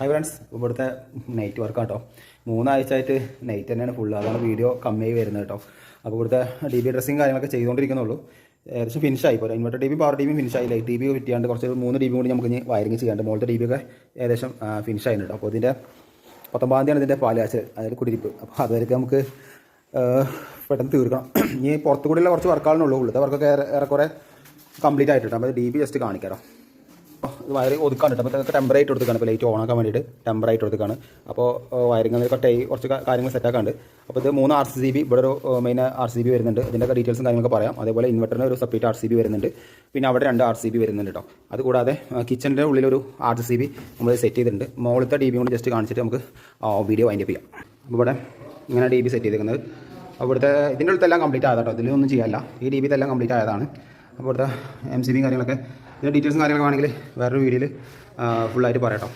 Hi friends ഇവിടുത്തെ night work കേട്ടോ മൂന്നാഴ്ച ആയിട്ട് നൈറ്റ് തന്നെയാണ് ഫുള്ള് അതാണ് വീഡിയോ കമ്മിയായി വരുന്നത് കേട്ടോ. അപ്പോൾ ഇവിടുത്തെ ഡി ബി ഡ്രസ്സിങ് കാര്യങ്ങളൊക്കെ ചെയ്തുകൊണ്ടിരിക്കുന്നുള്ളൂ. ഏകദേശം ഫിനിഷ് ആയി ഇപ്പോൾ inverter D B power D B finish ആയി ലൈറ്റ് ഡി ബി കിട്ടിയാണ്ട് കുറച്ച് മൂന്ന് ഡി ബി കൂടി നമുക്ക് ഇനി വയറിങ് ചെയ്യാണ്ട് മോളത്തെ ഡി ബി ഒക്കെ ഏകദേശം ഫിനിഷ് കേട്ടോ. അപ്പോൾ ഇതിന്റെ പത്തൊമ്പതാം തീയതിയാണ് ഇതിന്റെ പാലാച്ച് അതായത് കുടിയിരിപ്പ് അപ്പോൾ അതുവരെയൊക്കെ നമുക്ക് പെട്ടെന്ന് തീർക്കണം. ഇനി പുറത്തു കൂടിയുള്ള കുറച്ച് വർക്കുകളുള്ളൂ ഉള്ളത് വർക്കൊക്കെ ഏറെ ഏറെക്കുറെ കംപ്ലീറ്റ് ആയിട്ടുണ്ട്. അപ്പോൾ ഡി ബി ജസ്റ്റ് കാണിക്കാം വയർ ഒതുക്കാണ്. കേട്ടോ അപ്പോൾ ടെമ്പറായിട്ട് കൊടുത്തേക്കാണ് ഇപ്പോൾ ലൈറ്റ് ഓണാക്കാൻ വേണ്ടിയിട്ട് ടെമ്പറായിട്ട് കൊടുത്തേക്കാണ് അപ്പോൾ വയറിങ് കട്ട് കുറച്ച് കാര്യങ്ങൾ സെറ്റ് ആക്കാണ്ട് അപ്പോൾ ഇത് മൂന്ന് ആർ സി ബി ഇവിടെ ഒരു മെയിൻ ആർ സി ബി വരുന്നുണ്ട്. ഇതിന്റെയൊക്കെ ഡീറ്റെയിൽസും കാര്യങ്ങളൊക്കെ പറയാം. അതേപോലെ ഇൻവെർട്ടറിന് ഒരു സെപ്പറേറ്റ് ആർ സി ബി വരുന്നുണ്ട്. പിന്നെ അവിടെ രണ്ട് ആർ സി ബി വരുന്നുണ്ട് കേട്ടോ അതുകൂടാതെ കിച്ചന്റെ ഉള്ളിലൊരു ആർ സി ബി നമ്മൾ സെറ്റ് ചെയ്തിട്ടുണ്ട്. മുകളിലത്തെ ഡി ബി കൊണ്ട് ജസ്റ്റ് കാണിച്ചിട്ട് നമുക്ക് വീഡിയോ വൈൻഡ് അപ്പ് ചെയ്യാം. അപ്പോൾ ഇവിടെ ഇങ്ങനെ ഡി ബി സെറ്റ് ചെയ്തിരിക്കുന്നത്. അവിടുത്തെ ഇതിന്റെ അടുത്തെല്ലാം കംപ്ലീറ്റ് ആയതാട്ടോ ഇതിലൊന്നും ചെയ്യാല്ല ഈ ഡി ബി എല്ലാം കംപ്ലീറ്റ് ആയതാണ്. അപ്പോൾ ഇവിടുത്തെ എം സി ബിയും കാര്യങ്ങളൊക്കെ ഇതിന്റെ ഡീറ്റെയിൽസും കാര്യങ്ങളൊക്കെ വേണമെങ്കിൽ വേറൊരു വീഡിയോയിൽ ഫുള്ളായിട്ട് പറയാം